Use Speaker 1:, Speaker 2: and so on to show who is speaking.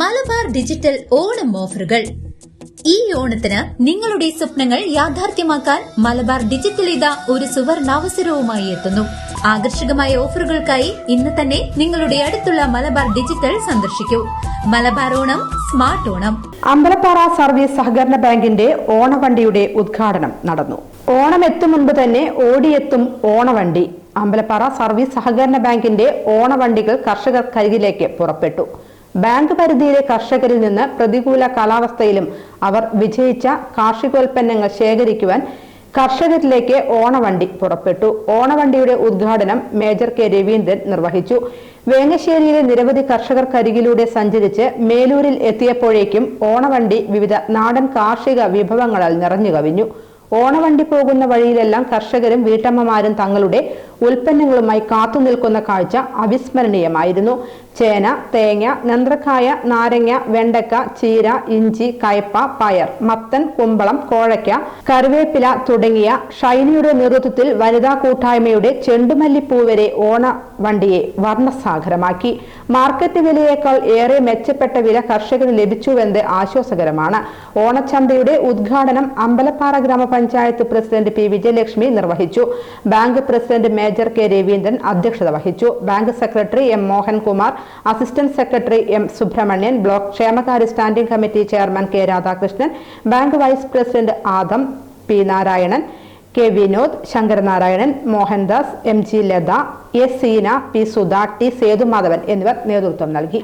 Speaker 1: Malabar digital Onam ഓഫറുകൾ. ഈ ഓണത്തിന് നിങ്ങളുടെ സ്വപ്നങ്ങൾ യാഥാർത്ഥ്യമാക്കാൻ മലബാർ ഡിജിറ്റൽ ഇത ഒരു സുവർണാവസരവുമായി എത്തുന്നു. ആകർഷകമായ ഓഫറുകൾക്കായി ഇന്ന് തന്നെ നിങ്ങളുടെ അടുത്തുള്ള മലബാർ ഡിജിറ്റൽ സന്ദർശിക്കൂ. മലബാർ ഓണം സ്മാർട്ട് ഓണം.
Speaker 2: അമ്പലപ്പാറ സർവീസ് സഹകരണ ബാങ്കിന്റെ ഓണവണ്ടിയുടെ ഉദ്ഘാടനം നടന്നു. ഓണം എത്തും മുൻപ് തന്നെ ഓടിയെത്തും ഓണവണ്ടി. അമ്പലപ്പാറ സർവീസ് സഹകരണ ബാങ്കിന്റെ ഓണവണ്ടികൾ കർഷകർക്കരികിലേക്ക് പുറപ്പെട്ടു. ബാങ്ക് പരിധിയിലെ കർഷകരിൽ നിന്ന് പ്രതികൂല കാലാവസ്ഥയിലും അവർ വിജയിച്ച കാർഷികോൽപ്പന്നങ്ങൾ ശേഖരിക്കുവാൻ കർഷകരിലേക്ക് ഓണവണ്ടി പുറപ്പെട്ടു. ഓണവണ്ടിയുടെ ഉദ്ഘാടനം മേജർ കെ രവീന്ദ്രൻ നിർവഹിച്ചു. വേങ്ങശ്ശേരിയിലെ നിരവധി കർഷകർക്കരികിലൂടെ സഞ്ചരിച്ച് മേലൂരിൽ എത്തിയപ്പോഴേക്കും ഓണവണ്ടി വിവിധ നാടൻ കാർഷിക വിഭവങ്ങളാൽ നിറഞ്ഞു കവിഞ്ഞു. ഓണവണ്ടി പോകുന്ന വഴിയിലെല്ലാം കർഷകരും വീട്ടമ്മമാരും തങ്ങളുടെ ഉൽപ്പന്നങ്ങളുമായി കാത്തുനിൽക്കുന്ന കാഴ്ച അവിസ്മരണീയമായിരുന്നു. ചേന തേങ്ങ നന്ത്രക്കായ നാരങ്ങ വെണ്ടക്ക ചീര ഇഞ്ചി കയ്പ പയർ മത്തൻ കുമ്പളം കോഴയ്ക്ക കറിവേപ്പില തുടങ്ങിയ ഷൈനിയുടെ നേതൃത്വത്തിൽ വനിതാ കൂട്ടായ്മയുടെ ചെണ്ടുമല്ലിപ്പൂ വരെ ഓണ വണ്ടിയെ വർണസാഗരമാക്കി. മാർക്കറ്റ് വിലയേക്കാൾ ഏറെ മെച്ചപ്പെട്ട വില കർഷകന് ലഭിച്ചുവെന്നത് ആശ്വാസകരമാണ്. ഓണച്ചന്തയുടെ ഉദ്ഘാടനം അമ്പലപ്പാറ ഗ്രാമപഞ്ചായത്ത് പ്രസിഡന്റ് പി. വിജയലക്ഷ്മി നിർവഹിച്ചു. Bank president major K Raveendran അധ്യക്ഷത വഹിച്ചു. Bank secretary M Mohankumar assistant secretary M Subramanian block ക്ഷേമകാര്യ standing committee chairman K Radhakrishnan bank vice president Adam P Narayanan K Vinod Sankaranarayanan Mohandas M G Latha S Seena P Sudha T Sethumadhavan എന്നിവർ നേതൃത്വം നൽകി.